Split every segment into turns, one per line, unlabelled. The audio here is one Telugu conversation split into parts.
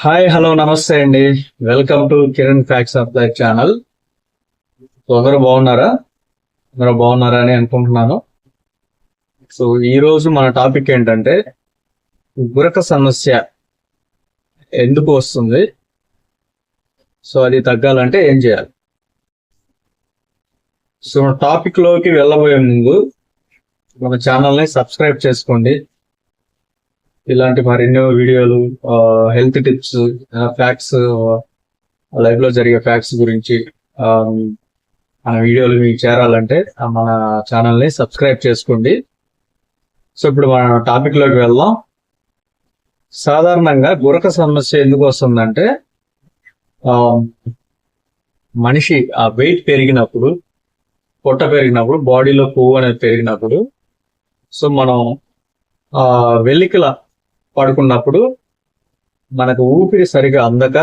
హాయ్ హలో నమస్తే అండి. Welcome to Kiran facts of the channel so అందరూ బాగున్నారా? అందరూ బాగున్నారా అని అనుకుంటున్నాను. సో ఈరోజు మన టాపిక్ ఏంటంటే గురక సమస్య ఎందుకు వస్తుంది? సో అది తగ్గాలంటే ఏం చేయాలి? సో టాపిక్లోకి వెళ్ళబోయే ముందు మన ఛానల్ని సబ్స్క్రైబ్ చేసుకోండి. ఇలాంటి మరెన్నో వీడియోలు హెల్త్ టిప్స్ ఫ్యాక్ట్స్ లైఫ్లో జరిగే ఫ్యాక్ట్స్ గురించి ఆ, మన వీడియోలు మీకు చేరాలంటే మన ఛానల్ని సబ్స్క్రైబ్ చేసుకోండి. సో ఇప్పుడు మన టాపిక్లోకి వెళ్దాం. సాధారణంగా గురక సమస్య ఎందుకు వస్తుందంటే మనిషి ఆ వెయిట్ పెరిగినప్పుడు పొట్ట పెరిగినప్పుడు బాడీలో కొవ్వు అనేది పెరిగినప్పుడు సో మనం ఆ వెల్లికల పడుకున్నప్పుడు మనకు ఊపిరి సరిగా అందక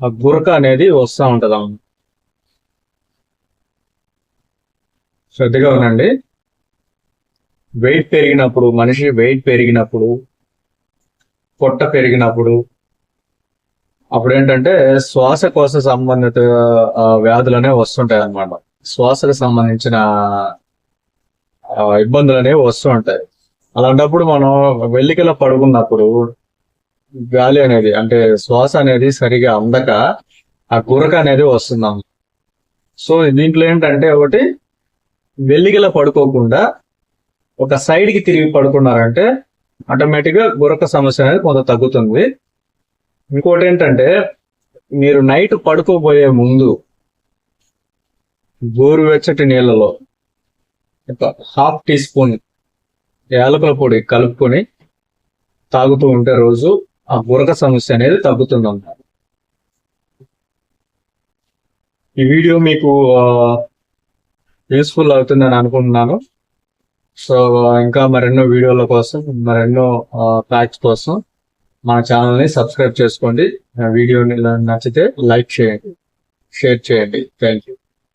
ఆ గురక అనేది వస్తూ ఉంటది? శ్రద్ధగా ఉండండి. వెయిట్ పెరిగినప్పుడు మనిషి వెయిట్ పెరిగినప్పుడు పొట్ట పెరిగినప్పుడు అప్పుడు ఏంటంటే శ్వాసకోశ సంబంధిత వ్యాధులనే వస్తుంటాయి అన్నమాట శ్వాసకు సంబంధించిన ఇబ్బందులు అనేవి వస్తూ ఉంటాయి. అలాంటప్పుడు మనం వెల్లికల పడుకున్నప్పుడు గాలి అనేది అంటే శ్వాస అనేది సరిగా అందక ఆ గురక అనేది వస్తున్నాం సో దీంట్లో ఏంటంటే ఒకటి వెల్లికల పడుకోకుండా ఒక సైడ్కి తిరిగి పడుకున్నారంటే ఆటోమేటిక్గా గురక సమస్య అనేది కొంత తగ్గుతుంది. ఇంకోటి ఏంటంటే మీరు నైట్ పడుకోబోయే ముందు గోరువెచ్చటి నీళ్ళలో ఒక హాఫ్ టీ స్పూన్ యాలకుల పొడి కలుపుకొని తాగుతూ ఉంటే రోజు ఆ బురక సమస్య అనేది తగ్గుతుంది ఈ వీడియో మీకు యూస్ఫుల్ అవుతుందని అనుకుంటున్నాను. సో ఇంకా మరెన్నో వీడియోల కోసం మరెన్నో ఫ్యాక్ట్స్ కోసం మన ఛానల్ని సబ్స్క్రైబ్ చేసుకోండి. వీడియోని నచ్చితే లైక్ చేయండి. షేర్ చేయండి. Thank you